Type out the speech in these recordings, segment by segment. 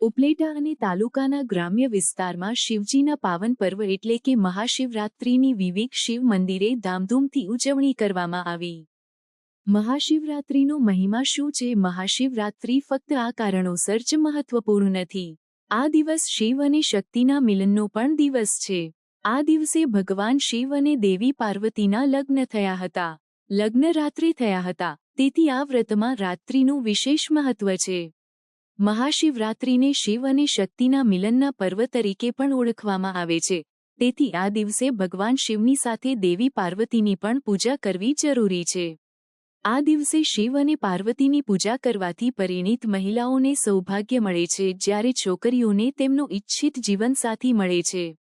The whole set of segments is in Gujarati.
ઉપલેટા અને તાલુકાના ગ્રામ્ય વિસ્તારમાં શિવજીના પાવન પર્વ એટલે કે મહાશિવરાત્રિની વિવેક શિવ મંદિરે ધામધૂમથી ઉજવણી કરવામાં આવી. મહાશિવરાત્રિનો મહિમા શું છે? મહાશિવરાત્રિ ફક્ત આ કારણોસર જ મહત્વપૂર્ણ નથી. આ દિવસ શિવ અને શક્તિના મિલનનો પણ દિવસ છે. આ દિવસે ભગવાન શિવ અને દેવી પાર્વતીના લગ્ન થયા હતા. લગ્ન રાત્રે થયા હતા. તેથી આ વ્રતમાં રાત્રિનું વિશેષ મહત્વ છે. મહાશિવરાત્રિને શિવ અને શક્તિના મિલનના પર્વ તરીકે પણ ઓળખવામાં આવે છે. તેથી આ દિવસે ભગવાન શિવની સાથે દેવી પાર્વતીની પણ પૂજા કરવી જરૂરી છે. આ દિવસે શિવ અને પાર્વતીની પૂજા કરવાથી પરિણીત મહિલાઓને સૌભાગ્ય મળે છે જ્યારે છોકરીઓને તેમનો ઇચ્છિત જીવનસાથી મળે છે.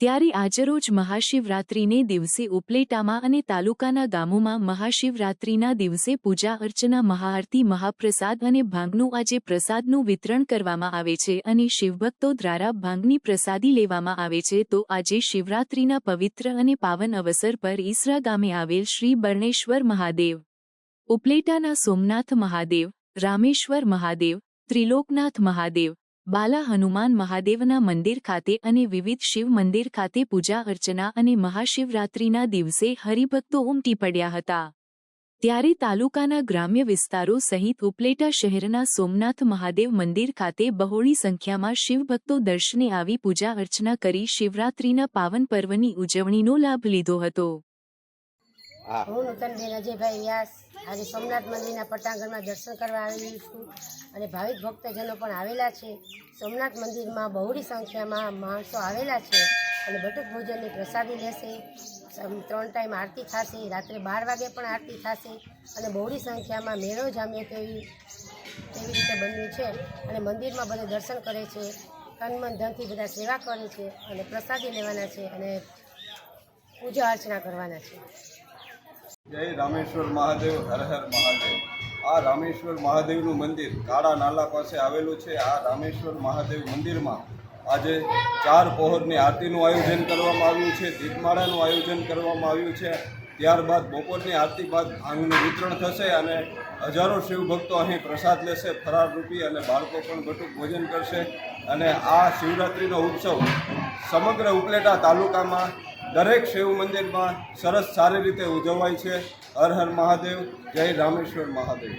ત્યારે આજરોજ મહાશિવરાત્રિને દિવસે ઉપલેટામાં અને તાલુકાના ગામોમાં મહાશિવરાત્રિના દિવસે પૂજા અર્ચના, મહાઆરતી, મહાપ્રસાદ અને ભાંગનું આજે પ્રસાદનું વિતરણ કરવામાં આવે છે અને શિવભક્તો દ્વારા ભાંગની પ્રસાદી લેવામાં આવે છે. તો આજે શિવરાત્રિના પવિત્ર અને પાવન અવસર પર ઈસરા ગામે આવેલ શ્રી બર્ણેશ્વર મહાદેવ, ઉપલેટાના સોમનાથ મહાદેવ, રામેશ્વર મહાદેવ, ત્રિલોકનાથ મહાદેવ બાલા હનુમાન મહાદેવના મંદિર ખાતે અને વિવિધ શિવ મંદિર ખાતે પૂજા અર્ચના અને મહાશિવરાત્રિના દિવસે હરિભક્તો ઉમટી પડ્યા હતા. ત્યારે તાલુકાના ગ્રામ્ય વિસ્તારો સહિત ઉપલેટા શહેરના સોમનાથ મહાદેવ મંદિર ખાતે બહોળી સંખ્યામાં શિવભક્તો દર્શને આવી પૂજા અર્ચના કરી શિવરાત્રિના પાવન પર્વની ઉજવણીનો લાભ લીધો હતો. હા. હું નૂતનબેન અજયભાઈ વ્યાસ. આજે સોમનાથ મંદિરના પટાંગણમાં દર્શન કરવા આવેલી છું અને ભાવિક ભક્તજનો પણ આવેલા છે. સોમનાથ મંદિરમાં બહોળી સંખ્યામાં માણસો આવેલા છે અને બટુક ભોજનની પ્રસાદી લેશે. ત્રણ ટાઈમ આરતી થશે, રાત્રે બાર વાગે પણ આરતી થશે અને બહોળી સંખ્યામાં મેળો જામ્યો તેવી તેવી રીતે બન્યું છે અને મંદિરમાં બધા દર્શન કરે છે, તન મન ધનથી બધા સેવા કરે છે અને પ્રસાદી લેવાના છે અને પૂજા અર્ચના કરવાના છે. જય રામેશ્વર મહાદેવ, હર હર મહાદેવ. આ રામેશ્વર મહાદેવનું મંદિર કાળા નાલા પાસે આવેલું છે. આ રામેશ્વર મહાદેવ મંદિરમાં આજે ચાર પહોરની આરતીનું આયોજન કરવામાં આવ્યું છે. દીપમાળાનું આયોજન કરવામાં આવ્યું છે. ત્યારબાદ બપોરની આરતી બાદ ભાંગનું વિતરણ થશે અને હજારો શિવભક્તો અહીં પ્રસાદ લેશે ફરાર રૂપી અને બાળકો પણ બટુક ભોજન કરશે. અને આ શિવરાત્રિનો ઉત્સવ સમગ્ર ઉપલેટા તાલુકામાં દરેક શિવ મંદિરમાં સરસ સારી રીતે ઉજવાય છે. હર હર મહાદેવ. જય રામેશ્વર મહાદેવ.